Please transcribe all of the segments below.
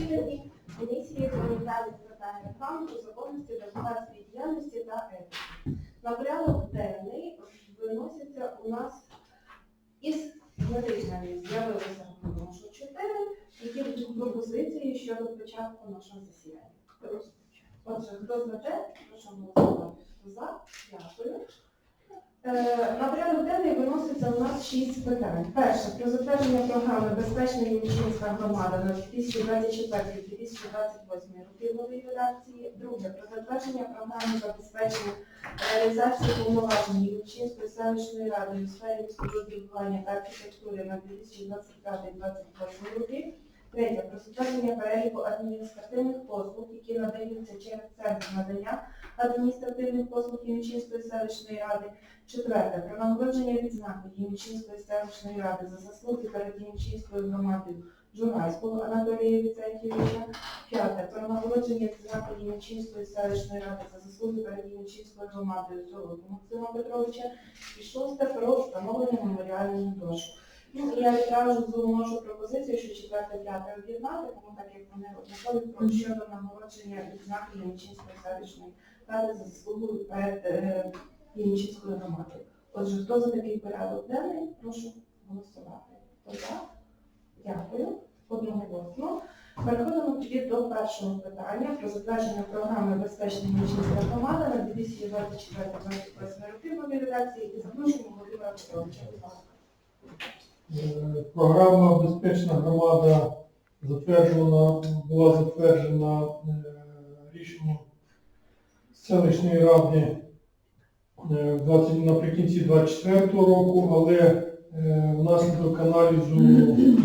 засіданні комісії гуманітарних питань регламенту, законності, депутатської діяльності та етики. На порядок денний виносяться у нас із матеріалів з'явилося нашу чотири, які будуть пропозиції щодо початку нашого засідання. Отже, хто за те, прошу голосувати. За? Дякую. Е, На порядок денний виноситься у нас шість питань. Перше про затвердження програми Безпечна Євчинська громада на 2024-2028 роки нової редакції. Друге про затвердження програми забезпечення реалізації повноважень Євчинської селищної ради у сфері містобудування та архітектури на 2025-2028 роки. Третє про затвердження переліку адміністративних послуг, які надаються через центр надання адміністративних послуг Євчинської селищної ради. Четверте. Про нагородження відзнаки Ємчинської селищної ради за заслуги перед Ємчинською громадою Журнальського Анатолія Віцентійовича. П'яте. Про нагородження відзнаки Ємчинської селищної ради за заслуги перед Ємчинською громадою Золоту Максима Петровича. І шосте. Про встановлення меморіальної дошки. Ну, я відразу вношу пропозицію, що четверте, п'яте об'єднати, тому так як вони однакові про щодо нагородження відзнаки Ємчинської селищної ради за заслуги перед е, громади. Отже, хто за такий порядок денний, прошу голосувати. Хто за? Дякую. Одноголосно. Переходимо тоді до першого питання про затвердження програми Безпечна Ємчинська громада на 2024-2028 роки редакції і запрошуємо Володимира Петровича. Е, Програма Безпечна громада затверджена, була затверджена е, рішенням селищної ради в 20 наприкінці 24 року, але е, внаслідок аналізу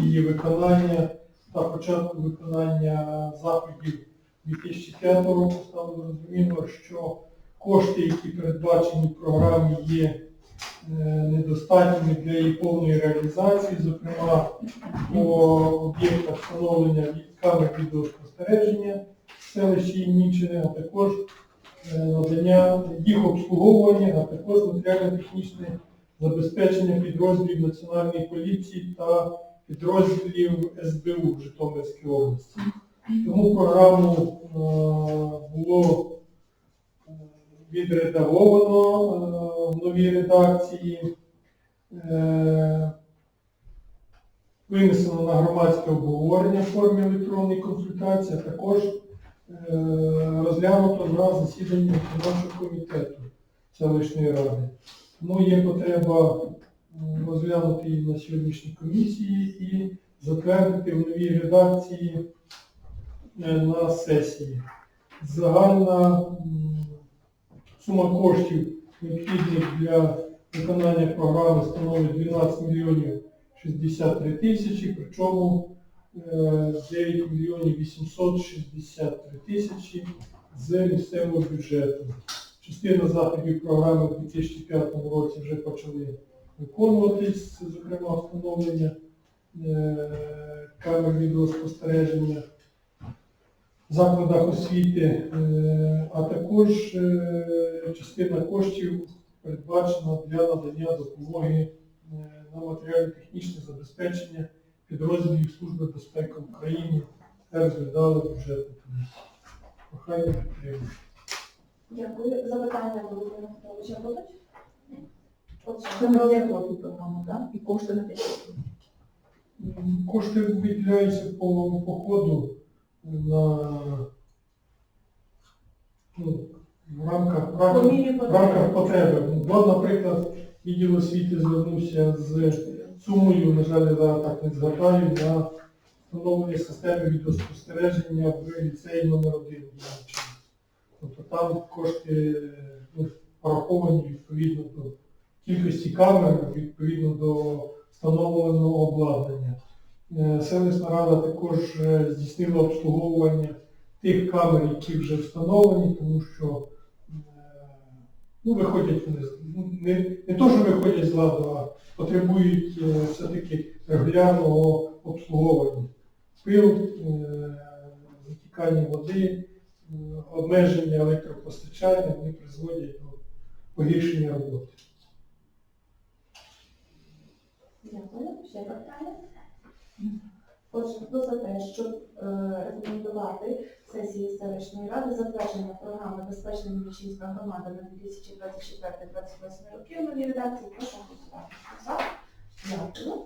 її виконання та початку виконання заходів 2005 року стало зрозуміло, що кошти, які передбачені в програмі, є е, недостатніми для її повної реалізації, зокрема по об'єктах встановлення камер відеоспостереження в селищі Ємнічини, а також е, надання їх обслуговування, а також матеріально-технічне забезпечення підрозділів Національної поліції та підрозділів СБУ в Житомирській області. Тому програму е, було е, відредаговано е, в новій редакції, е, винесено на громадське обговорення в формі електронної консультації, а також е, розглянуто на засіданні виконавчого комітету селищної ради. Тому є потреба розглянути її на сьогоднішній комісії і затвердити в новій редакції е, на сесії. Загальна сума коштів, необхідних для виконання програми, становить 12 мільйонів 63 тисячі, причому е, 9 мільйонів 863 тисячі з місцевого бюджету. Частина заходів програми в 2005 році вже почали виконуватись, зокрема встановлення е, камер відеоспостереження в закладах освіти, е, а також е, частина коштів передбачена для надання допомоги на матеріально-технічне забезпечення підрозділів Служби безпеки України розглядали бюджетну комісію. Прохання підтримати. Дякую. Запитання до Володимира Петровича будуть? Отже, ми розглянули програму, так? І кошти на те. Кошти виділяються по, по ходу на ну, в рамках, в рамках, в рамках потреби. потреби. Бо, наприклад, відділ освіти звернувся з сумою, на жаль, я зараз так не згадаю, на встановлення системи відеоспостереження в ліцеї номер 1 Тобто там кошти ну, пораховані відповідно до кількості камер, відповідно до встановленого обладнання. Е, Селищна рада також е, здійснила обслуговування тих камер, які вже встановлені, тому що е, ну, виходять вони ну, не, не то, що виходять з ладу, а потребують е, все-таки регулярного обслуговування. Пил, е, затікання води, е, обмеження електропостачання, вони призводять до погіршення роботи. Дякую. Ще питання? Отже, хто за те, щоб е, рекомендувати сесії селищної ради затвердження програми безпечна Мічинська громада на 2024-2028 роки в новій редакції. Прошу голосувати. Дякую.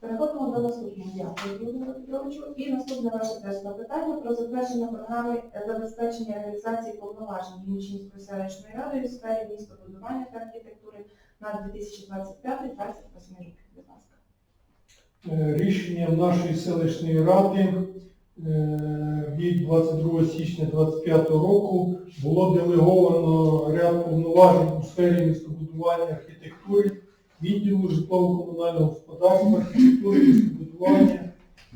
Переходимо до наступного. Дякую, Володимиру Петровичу. І наступне ваше теж запитання про затвердження програми забезпечення реалізації повноважень Вінничинської селищної ради у сфері містобудування та архітектури на 2025-2028 роки. Будь ласка. Е, Рішенням нашої селищної ради е, від 22 січня 2025 року було делеговано ряд повноважень у сфері містобудування архітектури, відділу житлово-комунального господарства, архітектури, містобудування,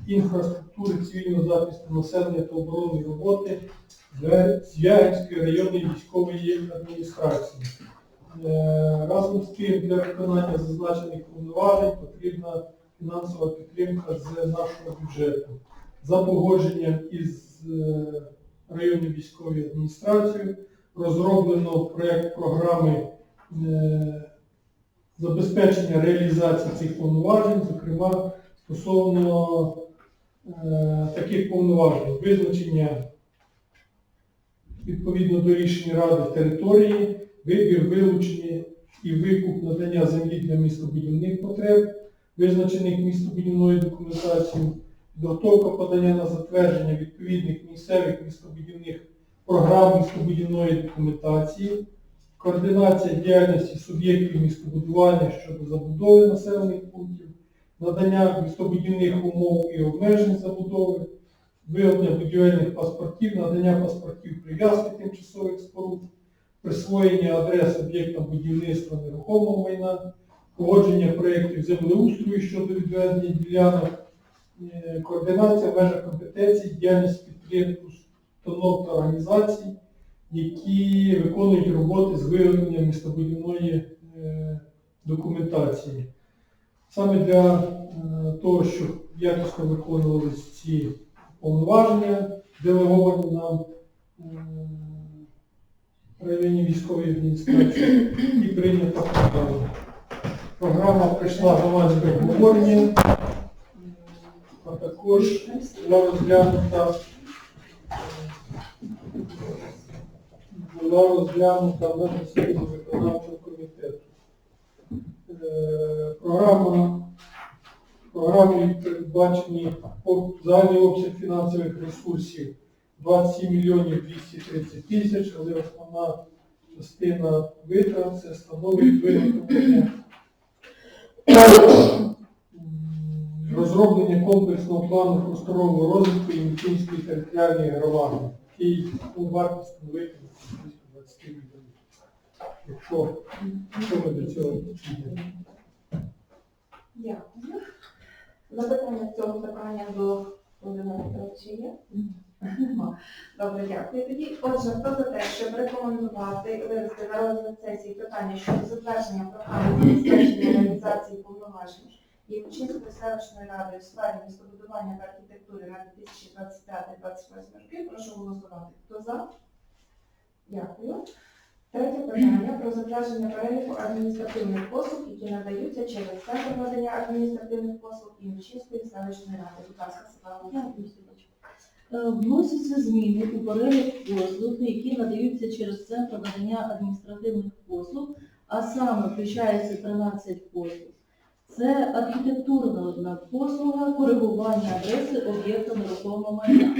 інфраструктури цивільного захисту населення та оборонної роботи Звягинської районної військової адміністрації. Е, Разом з тим для виконання зазначених повноважень потрібна фінансова підтримка з нашого бюджету. За погодженням із е, районною військовою адміністрацією розроблено проєкт програми е, забезпечення реалізації цих повноважень, зокрема стосовно е, таких повноважень визначення відповідно до рішення Ради території, вибір, вилучення і викуп надання землі для містобудівних потреб, визначених містобудівною документацією, підготовка подання на затвердження відповідних місцевих містобудівних програм містобудівної документації, координація діяльності суб'єктів містобудування щодо забудови населених пунктів, надання містобудівних умов і обмежень забудови, виявлення будівельних паспортів, надання паспортів прив'язки тимчасових споруд, присвоєння адрес об'єктам будівництва нерухомого майна, погодження проєктів землеустрою щодо відведення ділянок, е, координація в межах компетенцій, діяльність підприємств, установ та організацій, які виконують роботи з виявлення містобудівної е, документації. Саме для е, того, щоб якісно виконувалися ці повноваження, делеговані нам районній військовій адміністрації і прийнята програма. Програма пройшла громадське обговорення, а також була розглянута була розглянута на засіданні виконавчого комітету. Е, Програма програмою передбачені загальний обсяг фінансових ресурсів 27 мільйонів 230 тисяч, але основна частина витрат це становить виготовлення розроблення комплексного плану просторового розвитку Ємчинської територіальної громади, який у вартість становить 20 мільйонів. Якщо, ми до цього дійдемо. Дякую. Запитання цього питання до Володимира Петровича є? Добре, дякую. Тоді, отже, хто за те, щоб рекомендувати вивести на розгляд сесії питання щодо затвердження програми забезпечення реалізації повноважень і Євчинської селищної ради у сфері містобудування та архітектури на 2025-2028 роки, прошу голосувати. Хто за? Дякую. Третє питання про затвердження переліку адміністративних послуг, які надаються через центр надання адміністративних послуг і Євчинської селищної ради. Будь ласка, Світлана. Е, Вносяться зміни у перелік послуг, які надаються через центр надання адміністративних послуг, а саме включається 13 послуг. Це архітектурна послуга, коригування адреси об'єкта нерухомого майна.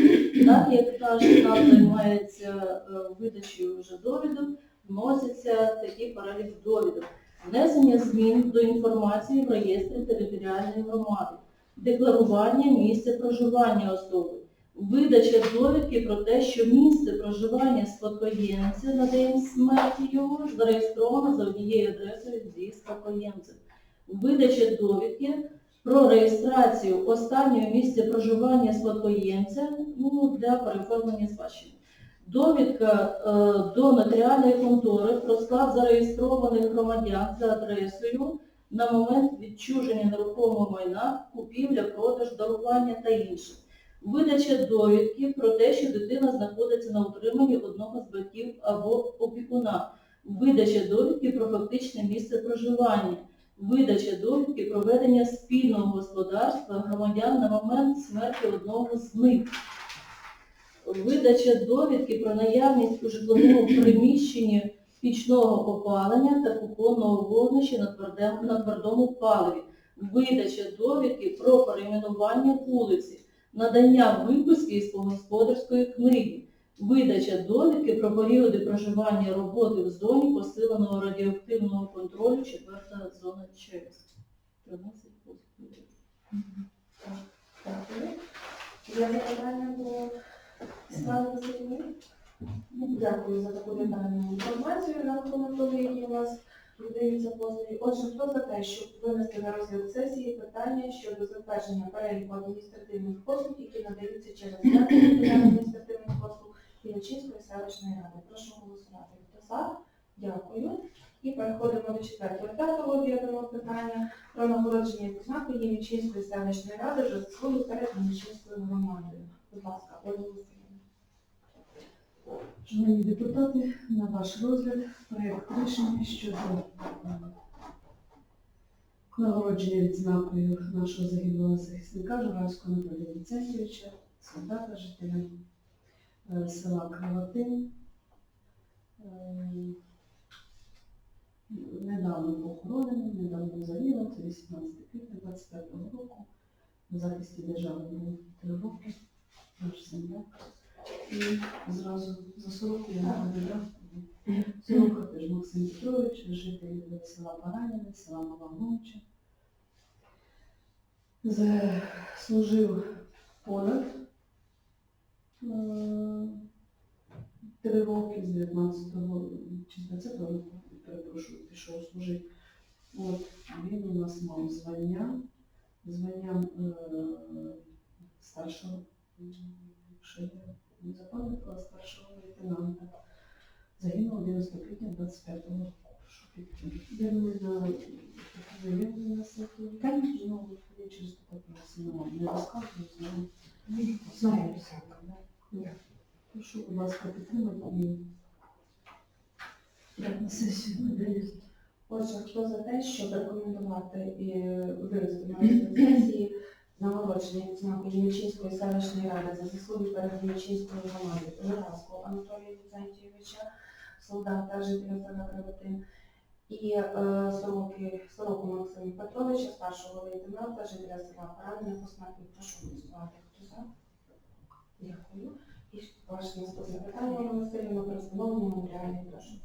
Так як наш штаб займається е, видачею вже довідок, вноситься такий перелік довідок. Внесення змін до інформації в реєстрі територіальної громади декларування місця проживання особи, видача довідки про те, що місце проживання спадкоємця на день смерті його зареєстровано за однією адресою зі спадкоємцем, видача довідки про реєстрацію останнього місця проживання спадкоємця ну, для переоформлення спадщини. Довідка е, до нотаріальної контори про склад зареєстрованих громадян за адресою на момент відчуження нерухомого майна, купівля, продаж, дарування та інше. Видача довідки про те, що дитина знаходиться на утриманні одного з батьків або опікуна. Видача довідки про фактичне місце проживання. Видача довідки про ведення спільного господарства громадян на момент смерті одного з них. видача довідки про наявність у житловому приміщенні пічного опалення та кухонного вогнища на, твердем- на твердому паливі, видача довідки про перейменування вулиці, надання виписки із господарської книги, видача довідки про періоди проживання роботи в зоні посиленого радіоактивного контролю, четверта зона ЧС. 13 пунктів. Дякую. За таку детальну інформацію на рахунок у вас видаються позові. Отже, хто за те, щоб винести на розгляд сесії питання щодо затвердження переліку адміністративних послуг, які надаються через адміністративних послуг Ілочинської селищної ради? Прошу голосувати. Хто за? Дякую. І переходимо до четвертого п'ятого об'єднаного питання про нагородження відзнаки Євічинської селищної ради за заслуги перед Євічинською громадою. Будь ласка, Ольга. Шановні депутати, на ваш розгляд проєкт рішення щодо е, нагородження відзнакою нашого загиблого захисника Журавського Анатолія Віцентьовича, солдата, жителя е, села Криватин. Е, Недавно похоронений, недавно загинув, це 18 квітня 25 року. В захисті держави був три наш земляк. І зразу за сороку я нагадаю. Сорока теж Максим Петрович, житель села Параніни, села Мала Мовча. Служив понад е, три роки з 19-го чи з 20-го року, перепрошую, пішов служити. От, він у нас мав звання, звання е, старшого, якщо я не запам'ятала старшого лейтенанта. Загинув 11 квітня 25 року. Я думаю, на заявлення на сайті. Ну, я через просто не розказую, знаю. Знаю все. Прошу, будь ласка, підтримати і на сесію видають. Отже, хто за те, щоб рекомендувати і винести на сесії нагородження Євічинської селищної ради за заслуги перед Євічинською громадою Журавського Анатолія Віцентійовича, солдата, жителя села Кривотин, і е, сороки, сороку Максима Петровича, старшого лейтенанта, жителя села Парадина, посмертно прошу голосувати. Хто за? Дякую. І ваше наступне питання, Олена Васильівна, про встановлення меморіальної дошки.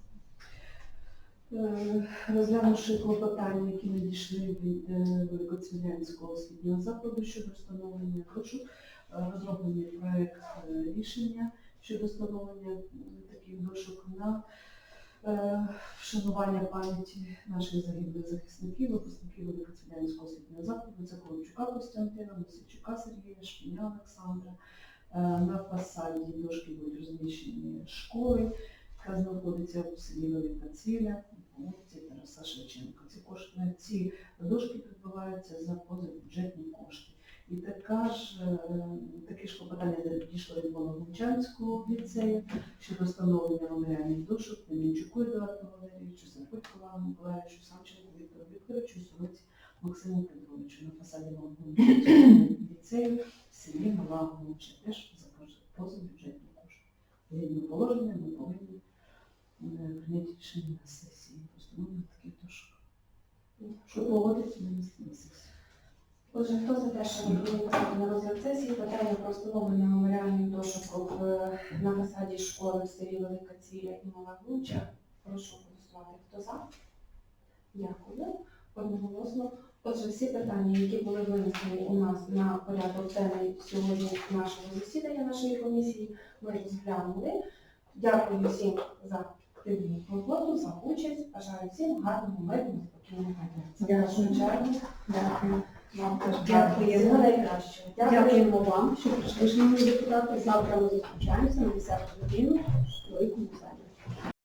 Е, Розглянувши клопотання, які надійшли від е, Великоцвілянського освітнього закладу щодо встановлення, хочу е, розроблений проект е, рішення щодо встановлення таких дошок на вшанування пам'яті наших загиблих захисників, випускників Великоцвілянського освітнього закладу, це Ковчука Костянтина, Мосичука Сергія, Шпіня Олександра. На фасаді дошки будуть розміщені школи, яка знаходиться у селі Велика Ціля, по вулиці Тараса Шевченка. Ці кошти, ці дошки придбаваються за позабюджетні кошти. І така ж, е, такі ж клопотання підійшло від Володимчанського ліцею щодо встановлення меморіальних дошок Пельничуку Едуарду Валерійовичу, Сапутьку Івану Миколаївичу, Самченку Віктору Вікторовичу, Сороці Максиму Петровичу на фасаді Володимирського ліцею в селі Мала Гумча, теж за позабюджетні кошти. Згідно положення ми повинні е, прийняти рішення на сесії. Постановлення таких дошок. Що проводиться на місці на. Отже, хто за те, що винести на розгляд сесії питання про встановлення меморіальних дошок на фасаді школи в селі Велика Цвіля і Мала Гуча? Прошу голосувати. Хто за? Дякую. Одноголосно. Отже, всі питання, які були винесені у нас на порядок денний сьогодні нашого засідання нашої комісії, ми розглянули. Дякую всім за активну роботу, за участь. Бажаю всім гарного, мирного, спокійного дня. Дякую. В чергу. Дякую. Вам теж Дякуємо. Найкращого. Дякуємо вам, що прийшли, шановні депутати. Завтра ми зустрічаємося на 10 годину в великому залі.